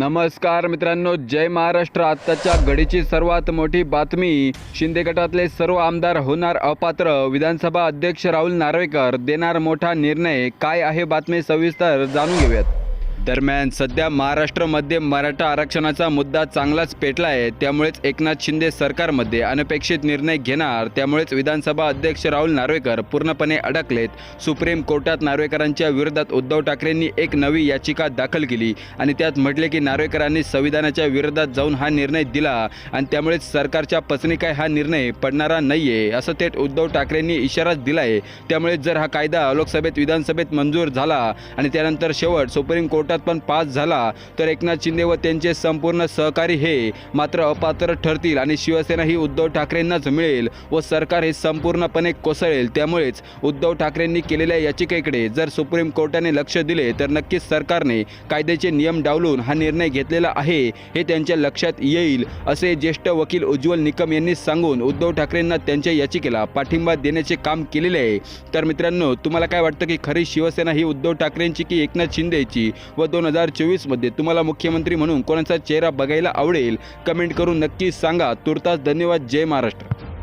नमस्कार मित्रांनो जय महाराष्ट्र. आत्ताच्या घडीची सर्वात मोठी बातमी शिंदे गटातले सर्व आमदार होणार अपात्र. विधानसभा अध्यक्ष राहुल नार्वेकर देणार मोठा निर्णय. काय आहे बातमी सविस्तर जाणून घेऊयात. दरम्यान सध्या महाराष्ट्रामध्ये मराठा आरक्षणाचा मुद्दा चांगलाच पेटला आहे. त्यामुळेच एकनाथ शिंदे सरकारमध्ये अनपेक्षित निर्णय घेणार. त्यामुळेच विधानसभा अध्यक्ष राहुल नार्वेकर पूर्णपणे अडकलेत. सुप्रीम कोर्टात नार्वेकरांच्या विरोधात उद्धव ठाकरेंनी एक नवी याचिका दाखल केली आणि त्यात म्हटले की नार्वेकरांनी संविधानाच्या विरोधात जाऊन हा निर्णय दिला आणि त्यामुळेच सरकारच्या पचनी काय हा निर्णय पडणारा नाही आहे असं थेट उद्धव ठाकरेंनी इशाराच दिला आहे त्यामुळे जर हा कायदा लोकसभेत विधानसभेत मंजूर झाला आणि त्यानंतर शेवट सुप्रीम कोर्टात पण पास झाला तर एकनाथ शिंदे व त्यांचे संपूर्ण सहकारी हे मात्र अपात्र ठरतील आणि शिवसेना ही उद्धव ठाकरेंनाच मिळेल व सरकार हे संपूर्णपणे कोसळेल. त्यामुळेच उद्धव ठाकरेंनी केलेल्या याचिकेकडे जर सुप्रीम कोर्टाने लक्ष दिले तर नक्कीच सरकारने कायद्याचे नियम डावलून हा निर्णय घेतलेला आहे हे त्यांच्या लक्षात येईल असे ज्येष्ठ वकील उज्ज्वल निकम यांनी सांगून उद्धव ठाकरेंना त्यांच्या याचिकेला पाठिंबा देण्याचे काम केलेले आहे. तर मित्रांनो तुम्हाला काय वाटतं की खरी शिवसेना ही उद्धव ठाकरेंची की एकनाथ शिंदेची व दोन हजार चोवीसमध्ये तुम्हाला मुख्यमंत्री म्हणून कोणाचा चेहरा बघायला आवडेल? कमेंट करून नक्की सांगा. तुर्तास धन्यवाद. जय महाराष्ट्र.